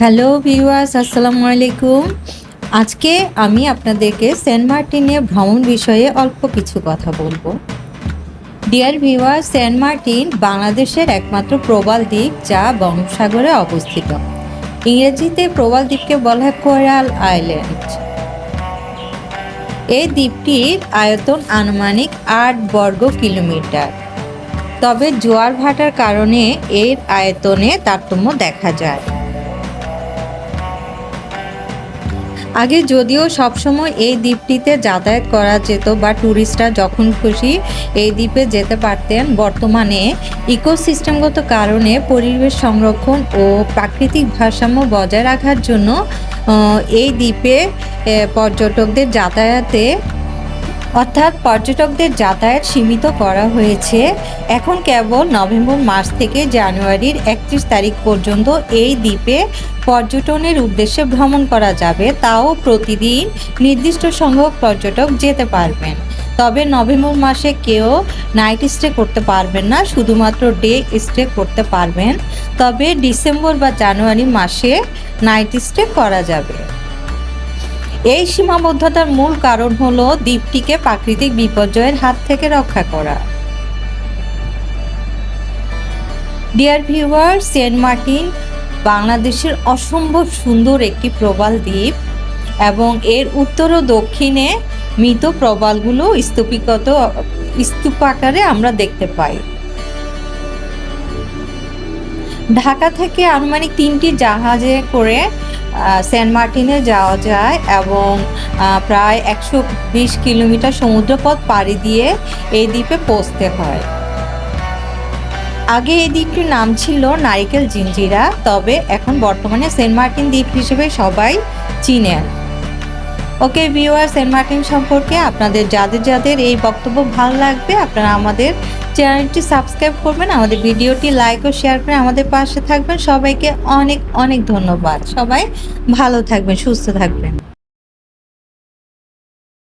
Hello viewers, আসসালামু আলাইকুম। আজকে আমি আপনাদেরকে সেন্ট মার্টিনের ভ্রমণ বিষয়ে অল্প কিছু কথা বলব। ডিয়ার ভিউয়ার সেন্ট মার্টিন বাংলাদেশের একমাত্র প্রবাল দ্বীপ যা বঙ্গোপসাগরে অবস্থিত। ইংরেজিতে প্রবাল দ্বীপকে বলা হয় কোরাল আইল্যান্ড। এই দ্বীপটির আয়তন আনুমানিক আট বর্গ কিলোমিটার। তবে জোয়ার ভাটার কারণে এর আয়তনে তারতম্য দেখা যায়। আগে যদিও সবসময় এই দ্বীপটিতে যাতায়াত করা যেত বা ট্যুরিস্টরা যখন খুশি এই দ্বীপে যেতে পারতেন, বর্তমানে ইকোসিস্টেমগত কারণে পরিবেশ সংরক্ষণ ও প্রাকৃতিক ভারসাম্য বজায় রাখার জন্য এই দ্বীপে পর্যটকদের যাতায়াতে অর্থাৎ পর্যটকদের যাতায়াত সীমিত করা হয়েছে। এখন কেবল নভেম্বর মাস থেকে জানুয়ারির একত্রিশ তারিখ পর্যন্ত এই দ্বীপে পর্যটনের উদ্দেশ্যে ভ্রমণ করা যাবে। তাও প্রতিদিন নির্দিষ্ট সংখ্যক পর্যটক যেতে পারবেন। তবে নভেম্বর মাসে কেউ নাইট স্টে করতে পারবেন না, শুধুমাত্র ডে স্টে করতে পারবেন। তবে ডিসেম্বর বা জানুয়ারি মাসে নাইট স্টে করা যাবে। এই সীমাবদ্ধতার মূল কারণ হল দ্বীপটিকে প্রাকৃতিক বিপর্যয়ের হাত থেকে রক্ষা করা। ডিয়ার ভিউয়ার সেন্ট মার্টিন বাংলাদেশের অসম্ভব সুন্দর একটি প্রবাল দ্বীপ এবং এর উত্তর ও দক্ষিণে মৃত প্রবালগুলো স্তূপিগত স্তূপাকারে আমরা দেখতে পাই। ঢাকা থেকে আনুমানিক তিনটি জাহাজে করে সেন্ট মার্টিনে যাওয়া যায় এবং প্রায় একশো বিশ কিলোমিটার সমুদ্রপথ পাড়ি দিয়ে এই দ্বীপে পৌঁছতে হয়। আগে এই দ্বীপটির নাম ছিল নারিকেল জিঞ্জিরা, তবে এখন বর্তমানে সেন্ট মার্টিন দ্বীপ হিসেবে সবাই চিনেন। ওকে ভিউয়ার সেন্ট মার্টিন সম্পর্কে আপনাদের, যাদের যাদের এই বক্তব্য ভালো লাগবে, আপনারা আমাদের চ্যানেলটি সাবস্ক্রাইব করবেন, আমাদের ভিডিওটি লাইক ও শেয়ার করে আমাদের পাশে থাকবেন। সবাইকে অনেক অনেক ধন্যবাদ। সবাই ভালো থাকবেন, সুস্থ থাকবেন।